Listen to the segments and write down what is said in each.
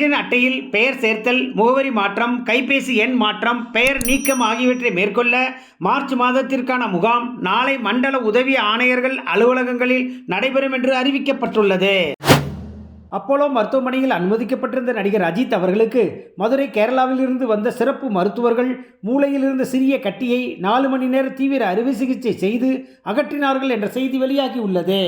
Ration அட்டையில் பெயர் சேர்த்தல் முகவரி மாற்றம் கைபேசி எண் மாற்றம் பெயர் நீக்கம் ஆகியவற்றை மேற்கொள்ள மார்ச் மாதத்திற்கான முகாம் நாளை மண்டல உதவி ஆணையர்கள் அலுவலகங்களில் நடைபெறும் என்று அறிவிக்கப்பட்டுள்ளது. அப்போலோ மருத்துவமனையில் அனுமதிக்கப்பட்டிருந்த நடிகர் அஜித் அவர்களுக்கு மதுரை கேரளாவிலிருந்து வந்த சிறப்பு மருத்துவர்கள் மூளையில் இருந்த சிறிய கட்டியை நாலு மணி நேர தீவிர அறுவை சிகிச்சை செய்து அகற்றினார்கள் என்ற செய்தி வெளியாகியுள்ளது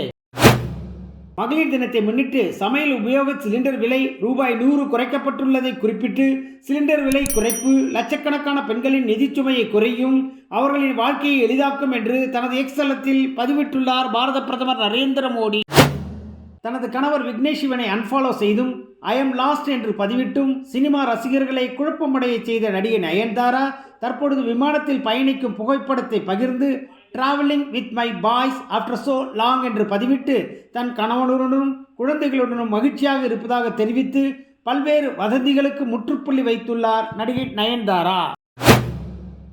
மகளிர் தினத்தை முன்னிட்டு சமையல் உபயோக சிலிண்டர் விலை ரூபாய் நூறு குறைக்கப்பட்டுள்ளதை குறிப்பிட்டு சிலிண்டர் விலை குறைப்பு லட்சக்கணக்கான பெண்களின் நிதிச்சுமையை குறையும் அவர்களின் வாழ்க்கையை எளிதாக்கும் என்று தனது எக்ஸ் தளத்தில் பதிவிட்டுள்ளார் பாரத பிரதமர் நரேந்திர மோடி. தனது கணவர் விக்னேஷ் சிவனை அன்ஃபாலோ செய்தும் ஐ எம் லாஸ்ட் என்று பதிவிட்டும் சினிமா ரசிகர்களை குழப்பமடைய செய்த நடிகை நயன்தாரா தற்பொழுது விமானத்தில் பயணிக்கும் புகைப்படத்தை பகிர்ந்து travelling with my boys after so long என்று பதிவிட்டு தன் கணவனுடனும் குழந்தைகளுடனும் மகிழ்ச்சியாக இருப்பதாக தெரிவித்து பல்வேறு வதந்திகளுக்கு முற்றுப்புள்ளி வைத்துள்ளார் நடிகை நயன்தாரா.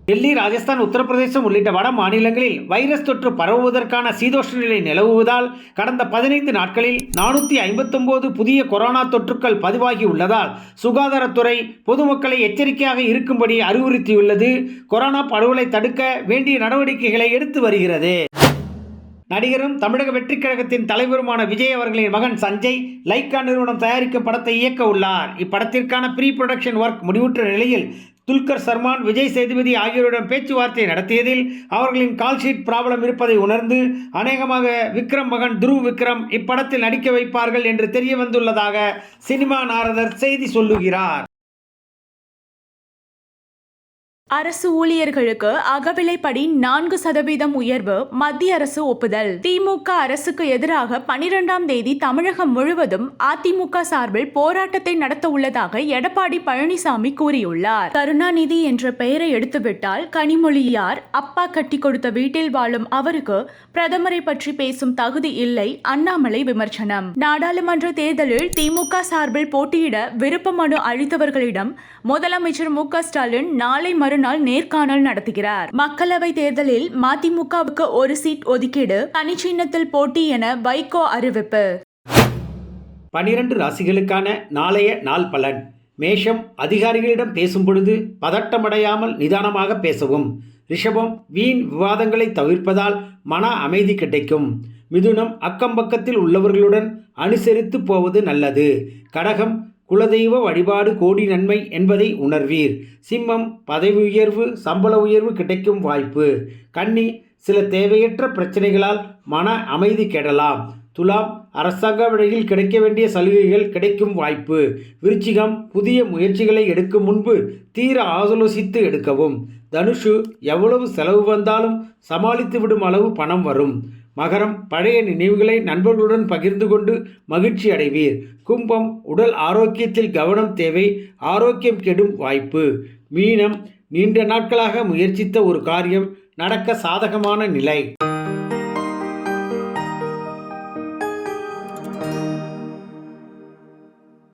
டெல்லி ராஜஸ்தான் உத்தரப்பிரதேசம் உள்ளிட்ட வட மாநிலங்களில் வைரஸ் தொற்று பரவுவதற்கான சீதோஷ்ண நிலை நிலவுவதால் கடந்த பதினைந்து நாட்களில் நானூற்றி ஐம்பத்தொம்போது புதிய கொரோனா தொற்றுக்கள் பதிவாகி உள்ளதால் சுகாதாரத்துறை பொதுமக்களை எச்சரிக்கையாக இருக்கும்படி அறிவுறுத்தியுள்ளது. கொரோனா பரவலை தடுக்க வேண்டிய நடவடிக்கைகளை எடுத்து வருகிறது. நடிகரும் தமிழக வெற்றிக் கழகத்தின் தலைவருமான விஜய் அவர்களின் மகன் சஞ்சய் லைக்கா நிறுவனம் தயாரிக்கும் படத்தை இயக்க உள்ளார். இப்படத்திற்கான ப்ரீ ப்ரொடக்ஷன் ஒர்க் முடிவுற்ற நிலையில் துல்கர் சர்மான் விஜய் சேதுபதி ஆகியோரிடம் பேச்சுவார்த்தை நடத்தியதில் அவர்களின் கால் ஷீட் ப்ராப்ளம் இருப்பதை உணர்ந்து அநேகமாக விக்ரம் மகன் துருவ் விக்ரம் இப்படத்தில் நடிக்க வைப்பார்கள் என்று தெரிய வந்துள்ளதாக சினிமா நாரதர் செய்தி சொல்லுகிறார். அரசு ஊழியர்களுக்கு அகவிலைப்படி நான்கு சதவீதம் உயர்வு மத்திய அரசு ஒப்புதல். திமுக அரசுக்கு எதிராக பனிரெண்டாம் தேதி தமிழகம் முழுவதும் அதிமுக சார்பில் போராட்டத்தை நடத்த உள்ளதாக எடப்பாடி பழனிசாமி கூறியுள்ளார். கருணாநிதி என்ற பெயரை எடுத்துவிட்டால் கனிமொழியார் அப்பா கட்டி கொடுத்த வீட்டில் வாழும் அவருக்கு பிரதமரை பற்றி பேசும் தகுதி இல்லை அண்ணாமலை விமர்சனம். நாடாளுமன்ற தேர்தலில் திமுக சார்பில் போட்டியிட விருப்ப மனு அளித்தவர்களிடம் முதலமைச்சர் மு க ஸ்டாலின் நாளை மறு மறுநாள் நேர்காணல் நடத்துகிறார். மக்களவை தேர்தலில் மதிமுகவுக்கு ஒரு சீட் ஒதுக்கீடு தனிச்சின்னத்தில் போட்டி என வைகோ அறிவிப்பு. பனிரெண்டு ராசிகளுக்கான நாளைய நாள் பலன். மேஷம் அதிகாரிகளிடம் பேசும் பொழுது பதட்டமடையாமல் நிதானமாக பேசவும். ரிஷபம் வீண் விவாதங்களை தவிர்ப்பதால் மன அமைதி கிடைக்கும். மிதுனம் அக்கம்பக்கத்தில் உள்ளவர்களுடன் அனுசரித்து போவது நல்லது. கடகம் குலதெய்வ வழிபாடு கோடி நன்மை என்பதை உணர்வீர். சிம்மம் பதவி உயர்வு சம்பள உயர்வு கிடைக்கும் வாய்ப்பு. கன்னி சில தேவையற்ற பிரச்சனைகளால் மன அமைதி கெடலாம். துலாம் அரசாங்க வழியில் கிடைக்க வேண்டிய சலுகைகள் கிடைக்கும் வாய்ப்பு. விருச்சிகம் புதிய முயற்சிகளை எடுக்கும் முன்பு தீர ஆலோசித்து எடுக்கவும். தனுஷு எவ்வளவு செலவு வந்தாலும் சமாளித்து விடும் அளவு பணம் வரும். மகரம் பழைய நினைவுகளை நண்பர்களுடன் பகிர்ந்து கொண்டு மகிழ்ச்சி அடைவீர். கும்பம் உடல் ஆரோக்கியத்தில் கவனம் தேவை ஆரோக்கியம் கெடும் வாய்ப்பு. மீனம் நீண்ட நாட்களாக முயற்சித்த ஒரு காரியம் நடக்க சாதகமான நிலை.